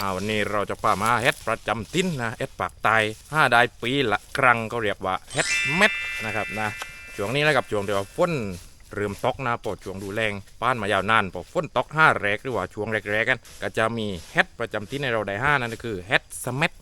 อ่าวันนี้เราจะพามาเฮ็ดประจำทิ้นนะเฮ็ดปากตายห้าได้ปีละครั้งก็เรียกว่าเฮ็ดเม็ดนะครับนะช่วงนี้นะครับช่วงเดียวฝนเริ่มตกนะปอดช่วงดูแรงป้านมายาวนานพอฝนตกห้าแรกหรือว่าช่วงแรกๆกัน ก็จะมีเฮ็ดประจำทิ้นในเราได้ห้านั่นก็คือเฮ็ดสเม็ด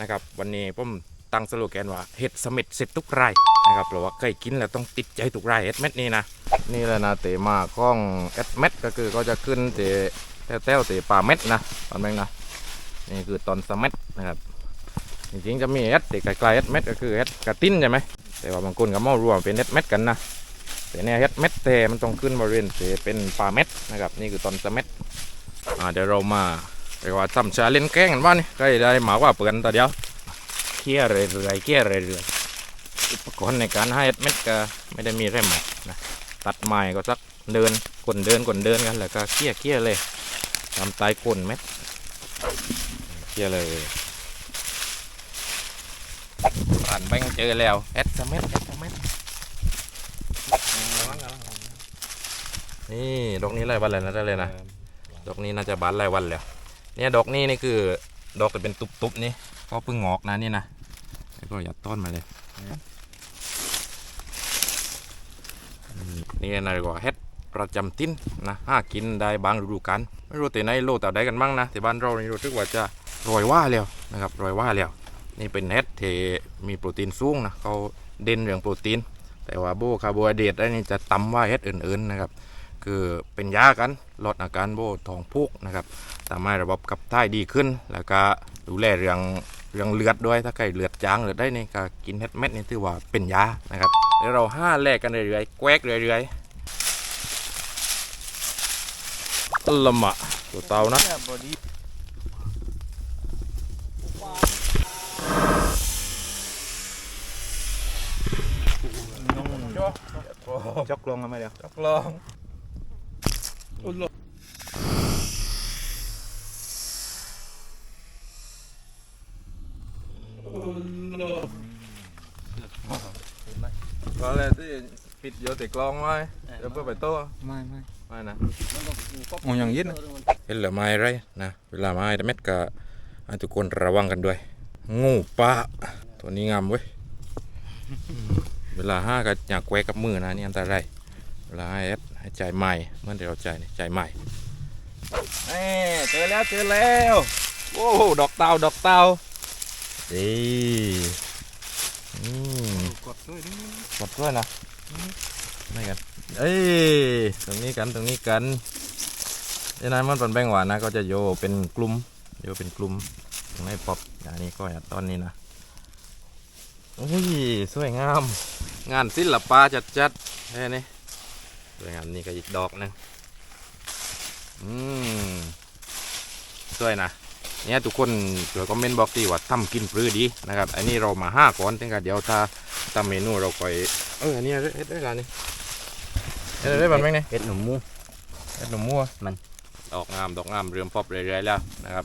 นะครับวันนี้ผมตั้งสโลแกนว่าเฮ็ดสเม็ดเสร็จทุกไร่นะครับเพราะว่าเคยกินแล้วต้องติดใจทุกไร่เฮ็ดเม็ดนี้นะนี่แหละนะเตมาข้องเฮ็ดเม็ดก็คือก็จะขึ้นเตแต้วเตป่าเม็ดนะตอนแบงนะ นี่คือตอนสมัดนะครับจริงๆจะมีเอสเด็กไกลๆเอสเม็ดก็คือเอสกระติ้นใช่ไหมแต่ว่าบางคนก็มารวมเป็นเอสเม็ดกันนะแต่เนี่ยเอสเม็ดแต่มันต้องขึ้นบริเวณเตเป็นปลาเม็ดนะครับนี่คือตอนสมัดอ่าเดี๋ยวเรามาเรียกว่าทำชาเล่นแกล้งกันว่านี่ใกล้ได้หมาว่าเปิดแต่เดียวเคี่ยเรื่อยๆเคี่ยเรื่อยๆอุปกรณ์ในการให้เอสเม็ดก็ไม่ได้มีแค่หมากนะตัดไม้ก็สักเดินกลนเดินกลนเดินกันแล้วก็เคี่ยเคี่ยเลยทำตายกลนเม็ด เจียเลยผ่านแบงค์เจอแล้วเอสเมสเอสเมสนี่ดอกนี้รายวันเลยนะได้เลยนะดอกนี้น่าจะบานรายวันแล้ว เนี่ยดอกนี้นี่คือ ดอกจะเป็นตุบๆนี่ก็เพิ่งงอกนะนี่นะแล้วก็อย่าต้อนมาเลยอืมนี่นะเรียกว่าเฮ็ดประจำทิ้นนะห้ากินได้บางฤดูกาลไม่รู้แต่ในโลกแต่ใดกันบ้างนะแต่บ้านเรานี่รู้สึกว่าจะโรอยว่าแล้วนะครับรอยว่าแล้ว นี่เป็นเฮ็ดที่มีโปรตีนสูงนะเขาเด่นเรื่องโปรตีน แต่ว่าโบคาร์โบไฮเดรตได้นี่จะต่ำว่าเฮ็ดอื่นๆนะครับคือเป็นยากันลดอาการโบท้องผูกนะครับทำให้ระบบขับถ่ายดีขึ้น แล้วก็ดูแลเรื่องเรื่องเลือดด้วยถ้าใครเลือดจางเลือดได้นี่ก็กินเฮ็ดเม็ดนี่ถือว่าเป็นยานะครับเดี๋ยวเราห้าแลกกันเรื่อยๆแกวกเรื่อยๆละมะตัวเตานะ จกลงกันไหมเดี๋ยวจกลองก็เลยที่ปิดโยติกลองไว้เดี๋ยวเพื่อไปโต้ไม่ไม่ไม่นะโอ้ยังยิดนะเห็นเหลือไม้ไรนะเวลาไม้แต่เม็ดก็ให้ทุกคนระวังกันด้วย งูปลาตัวนี้งามเว้ย เวลาห้าก็อยากแกวกกับมือนะนี่อันตรายเวลาให้เอสให้ใจใหม่เมื่อเดี๋ยวเราใจนี่ใจใหม่เอ้เจอแล้วเจอแล้วโอ้โหดอกเตาดอกเตาดีอืมกดด้วยนี่กดด้วยนะไม่กันเอ้ยตรงนี้กันตรงนี้กันดังนั้นมันเป็นแบงหวานนะก็จะโยเป็นกลุ่มโยเป็นกลุ่มตรงนี้ปอบอย่างนี้ก็อย่างตอนนี้นะโอ้ยสวยงาม งานศิลปะจัดจัดๆแค่นี้สวยงามนี่ก็อีกดอกหนึงอืมสวยนะเนี่ยทุกคนช่วยคอมเมนต์บอกทีว่าทำกินปรือดีนะครับ อันนี้เรามาห้าก่อนตั้งแต่เดี๋ยวถ้าทำเมนูเราค่อยเอออันนี้เฮ็ดได้ร้านนี้เฮ็ดได้บ้างไหมเนี่ยเห็ดหนุ่มมูเฮ็ดหนุ่มมั่วมันดอกงามดอกงามเรื่อมพอบเรื่อยๆแล้วนะครับ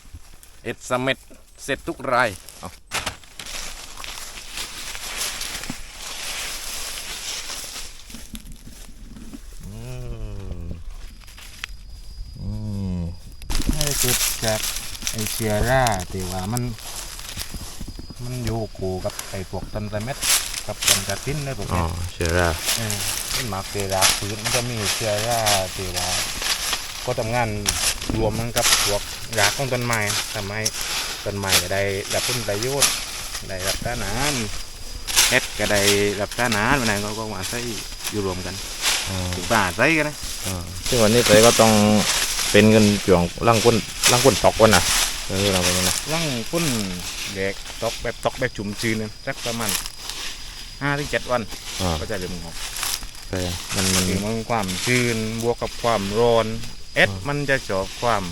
เอ็ดสมเม็ดเสร็จทุกรายเอาอืมอืม ให้เกิด จากไอเชียร่าที่ว่ามัน มันอยู่คู่กับไอพวกตันไตเม็ดกับตันกระทิ้นในพวกอ๋อนี้เชื่อแล้วเออมันมาเกรากพื้นมันจะมีเชียร่าที่ว่าก็ทำงานรวมมันกับพวกรากของต้นไม้ทำให้ต้นไม้ก็ได้รับผลประโยชน์ได้รับสารอาหารเฮ็ดก็ได้รับสารอาหารมันนั้นก็ก็มาใช้อยู่รวมกันอ๋อถึงป่าใช้กันนะ ซึ่งวันนี้เตยก็ต้อง เป็นเงินจ่วงล่างก้นล่างก้นตอกก้นนะเออเราเป็นยังไงร่างพุ่นเด็กตอกแบบตอกแบบชุ่มชื้นนะสักประมาณห้าถึงเจ็ดวันอ่าก็จะเริ่มงอกใช่มันมันถึงมันความชื้นบวกกับความร้อนเอสอ่ามัมันจะจอบความ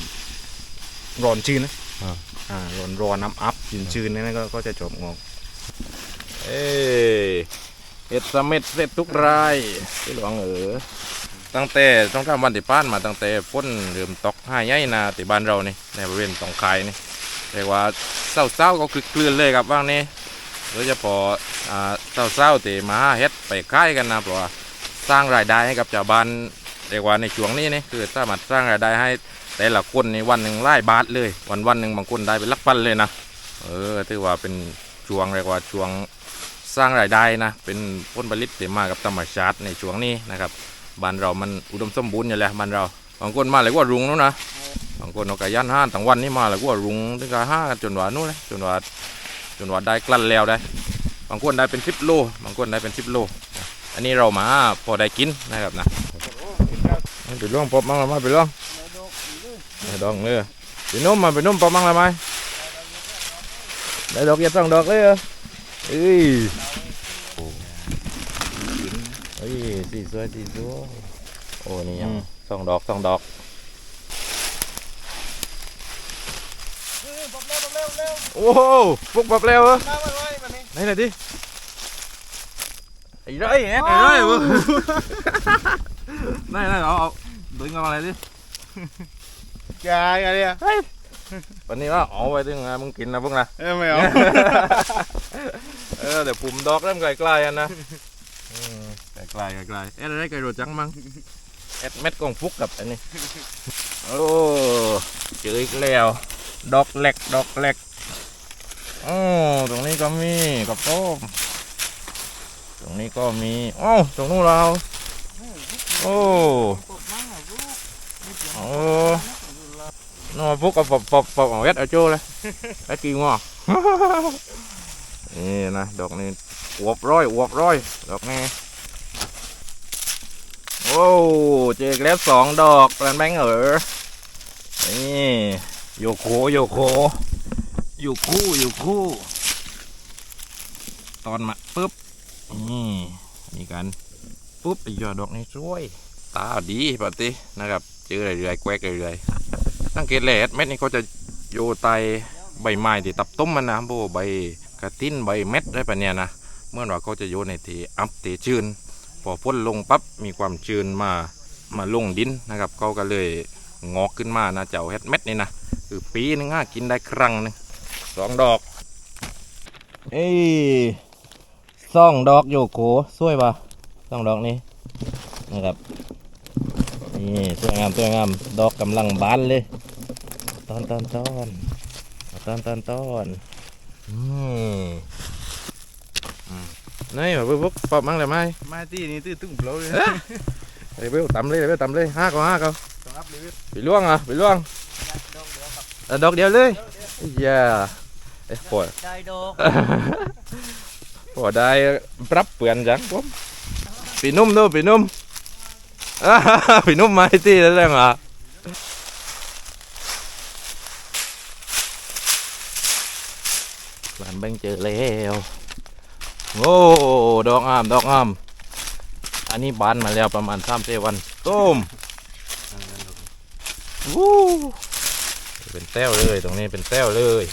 ร้อนชื้นนะอ่าอ่าร้อนร้อนน้ำอัพชื้นชื้นๆนั่นก็ก็จะจบงอกเอ้ยเอ็ดสมเม็ดเสร็จทุกรายพี่หลวงเออ ตั้งแต่ต้องทำวันที่ป้านมาตั้งแต่ฝนเริ่มตกห้าใหญ่นาที่บ้านเรานี่ในบริเวณตองคายนี่เรียกว่าเศร้าๆก็คือคลื่นเลยครับว่างนี้โดยเฉพาะอ่าเศร้าๆที่มาเฮ็ดไปค่ายกันนะเพราะว่าสร้างรายได้ให้กับชาวบ้านเรียกว่าในช่วงนี้นี่คือสามารถสร้างรายได้ให้แต่ละคนในวันหนึ่งไล่บาทเลย วันวันหนึ่งบางคนได้เป็นลักพันเลยนะเออถือว่าเป็นช่วงเรียกว่าช่วงสร้างรายได้นะเป็นผลผลิตที่มากับธรรมชาติในช่วงนี้นะครับ บ้านเรามันอุดมสมบูรณ์อยู่แล้วบ้านเราบางคนมาเลยว่ารุงนู้นนะบางคนเอาไก่ย่านห้านทั้งวันนี่มาเลยว่ารุงถึงกับห้าจนว่านู้นเลยจนว่าจนว่าได้กลั่นแล้วได้ บางคนได้เป็นสิบโล บางคนได้เป็นสิบโล อันนี้เรามาพอได้กินนะครับนะไปล่วงปอบมั่งละไหมไปล่วงไม่ดองเลยไปนุ่มมาไปนุ่มปอบมั่งละไหมได้ดอกเย็ดสองดอกเลยเอ้ย ฮ้ยสีสวยสีสวยโอ้นี่ยังสองดอกสองดอกโอ้โหพวกปอบเร็วเหรอไหนหน่อยดิไอ้ไรแอบไอ้ไรวะไหนไหนเอาเอาดึงเอาอะไรดิยายอะไรอะวันนี้ว่าเอาไว้ดึงนะมึงกินนะพวกนะเออไม่เอาเออเดี๋ยวปุ่มดอกเริ่มไกลๆอันนะอืมไกลๆไกลๆเอ็ดอะไรไกลโรจังมั้งเอ็ดเม็ดกองฟุกกับอันนี้ โอ้เจออีกแล้ว ดอกเล็กดอกเล็กโอ้ตรงนี้ก็มีกับโต้มตรงนี้ก็มีโอ้ตรงนู้นเรา โอ้โอ้นอฟุกกับปอบปอบปอบเอาเอ็ดเอาโจ้เลยไอ้กี่งอนี่นะดอกนี้อวบร้อยอวบร้อยดอกนี้ โอ้เจออกแล้วสองดอกแปลนแบงเออนี่โยโคโยโคอยู่คู่อยู่คู่ ตอนมาปุ๊บนี่มีกันปุ๊บอยอดดอกนี้สวย ตาดีปฏินะครับเจอเรื่อยๆแกวกเรื่อยๆสังเกตแหลดเม็ดนี้เขาจะโยไตใบไม้ที่ตับต้มมันนะโบใบกระติ้นใบเม็ดได้ปะเนี่ยนะเมื่อว่าเขาจะโยนในที่อัพเตชื้น พอพ่นลงปั๊บมีความชื้นมามาลงดินนะครับเขาก็เลยงอกขึ้นมานะเจ้าเฮ็ดเม็ดนี่นะคือปีนึงฮะกินได้ครั้งนึงสองดอกเอ้ยสองดอกโยโกสวยปะสองดอกนี้นะครับนี่สวยงามสวยงามดอกกำลังบานเลย ตอนตอนตอนตอนตอนตอนอืมอืม นี่มาปุ๊บปุ๊บปอบมั่งเลยไหมมาที่นี่ตื้อตึ้งเปล่าเลยไอ้เบลตำเลยไอ้เบลตำเลยห้าก็ห้าก็ต้องรับเลยไปล่วงอะไปล่วงเออดอกเดียวเลยอย่าเอ้ยปวดได้ดอกปวดได้ปรับเปลี่ยนจังผมปีนุ่มด้วยปีนุ่มอ่าปีนุ่มมาให้ตีแล้วเรื่องอะหลานแบงเจอแล้ว โอ้ดอกงามดอกงาม อันนี้บานมาแล้วประมาณสามเซวันต้มวู้เป็นแต้วเลยตรงนี้เป็นแต้วเลย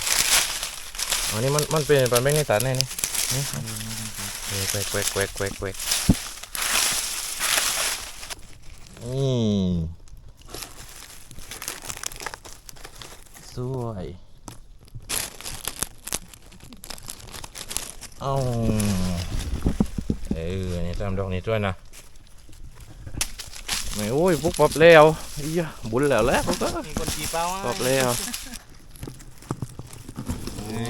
อันนี้มันมันเป็นปันแบงในตาแน่นี่นี่นี่แควกแควกแควกแควกแควกนี่สวย เอ้าเออนี่ตามดอกนี้ด้วยนะไม่โอ้ยปุ๊บปอบแล้วอียะบุญแล้วแหล้วก็มีคนจีเป้าปอบแล้วโอ้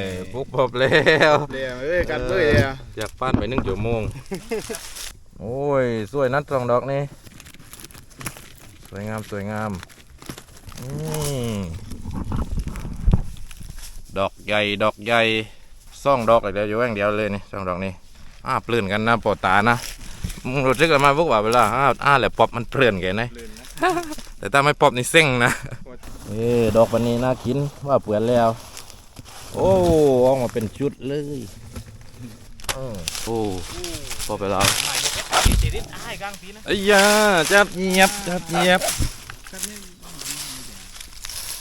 ยปุ๊บปอบแล้วเดี๋ยวเอ้ยกันเลยอะอยากปั้นไปหนึ่งชั่วโมง โอ้ย สวยนัดสองดอกนี่ สวยงามสวยงามอืมดอกใหญ่ ดอกใหญ่ ซ่องดอกเดียวอยู่แห่งเดียวเลยนี่สองดอกนี่อ้าเปลื่อนกันนะปอตานะมึงรู้สึกกันมาพวกว่าเวลาอ้าอ้าแหละปอบมันเปลื่อนแกนะลื่นนะแต่ถ้าไม่ปอบนี่เซ็งนะเออดอกวันนี้น่ากินว่าเปื่อนแล้ว โอ้ออกมาเป็นชุดเลยเออโอ้พอไปแล้วติดติดอ้ายกลางปีนะไอ้ยาจับเยียบจับเยียบ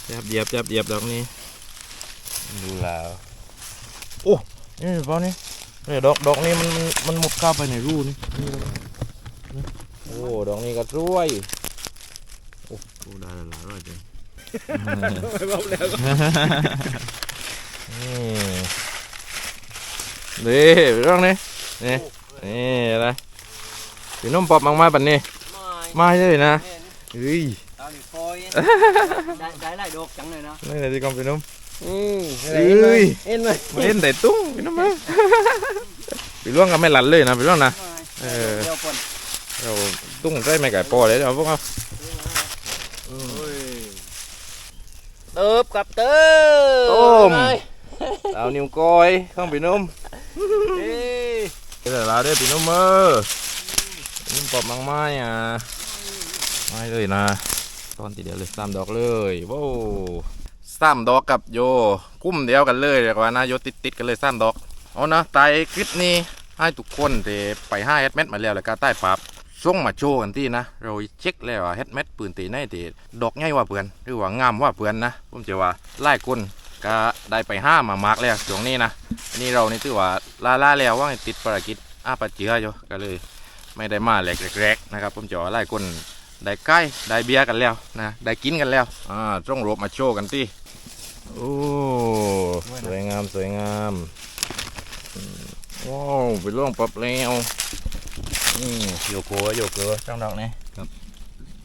จับเหยียบจับเหยียบดอกนี้ดูแล้ว โอ้นี่เปล่านี่เนี่ยดอกดอกนี้มันมันมันมุดเข้าไปในรูนี่นี่นี่โอ้ดอกนี้ก็สวยโอ้โหได้หลายร้อยจริงไม่บอกแล้วก็นี่นี่เรื่องนี้นี่นี่อะไรพี่นุ่มปอบมากมาปันนี้ไม่มาเลยนะเนี่ยเฮ้ยตอนหรือคอยได้ได้หลายดอกจังเลยนะนี่เลยที่กองพี่นุ่ม อืมเอ้ยเห็นไหมมาเล่นแต่ตุ้งพี่นุ่มเอ้ยพี่ล่วงก็ไม่หลันเลยนะพี่ล่วงนะเออเดี๋ยวก่อนเราตุ้งได้ไม่ไก่ปอเลยเดี๋ยวพวกเราเติบกับเติบต้มเอานิ้วก้อยข้างพี่นุ่มเอ้ยเดี๋ยวเราได้พี่นุ่มเออนุ่มปอบมังไม้อะไม่เลยนะตอนทีเดียวเลยสามดอกเลยว้าว สามดอกกับโยกุ้มเดียวกันเลยเรียกว่านะโยติดติดกันเลยสามดอกเอานะตายคลิปนี้ให้ทุกคนที่ไปห้าเฮดเม็ดมาแล้วแล้วก็ใต้ปับส่งมาโชว์กันที่นะ เราเช็คแล้วว่าเฮดเม็ดปืนตีในตีดอกใหญ่ว่าเพื่อนหรือว่างามว่าเพื่อนนะผมจะว่าไล่คนก็ได้ไปห้ามามาร์กแล้วช่วงนี้นะนนี้เรานี่ถือว่าลาลาแล้วว่าติดภารกิจอาปะเจืออยู่ก็เลย ไม่ได้มาแหลกๆนะครับผมจะว่าไล่คน ได้ใกล้ได้เบียร์กันแล้วนะได้กินกันแล้วอ่าต้องรบมาโชว์กันที่โอ้สวยงามสวยงามอืมว้าวไปล่วงปับแล้วอืมโยโกะโยโกะจ้องดอกนี่ครับ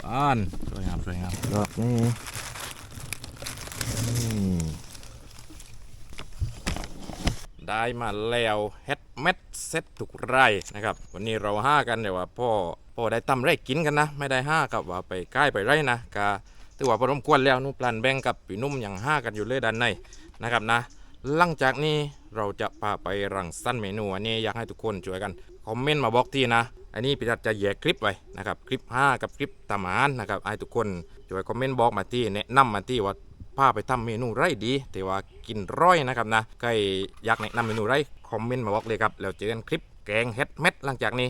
บ้านสวยงามสวยงามดอกนี่อืมได้มาแล้วเฮ็ดเม็ดเซ็ตทุกไร่นะครับ วันนี้เราห้ากันเดี๋ยวว่าพ่อ พอได้ตำไร่กินกันนะ ไม่ได้ห้ากับว่าไปใกล้ไปไร่นะกาถือว่าพอสมควรแล้วนุ่ปลันแบ่งกับปีนุ่มอย่างห้ากันอยู่เลยด้านในนะครับนะ หลังจากนี้เราจะพาไปรังสรรค์เมนูอันนี้อยากให้ทุกคนช่วยกันคอมเมนต์มาบอกทีนะอันนี้พี่ทัดจะแยกคลิปไว้นะครับคลิป 5 กับคลิปตามาหารนะครับให้ทุกคนช่วยคอมเมนต์บอกมาที่แนะนำมาที่ว่าพาไปทำเมนูไรดีแต่ว่ากินร้อยนะครับนะใครอยากแนะนำเมนูไรคอมเมนต์มาบอกเลยครับแล้วเจอกันคลิปแกงเฮ็ดเม็ดหลังจากนี้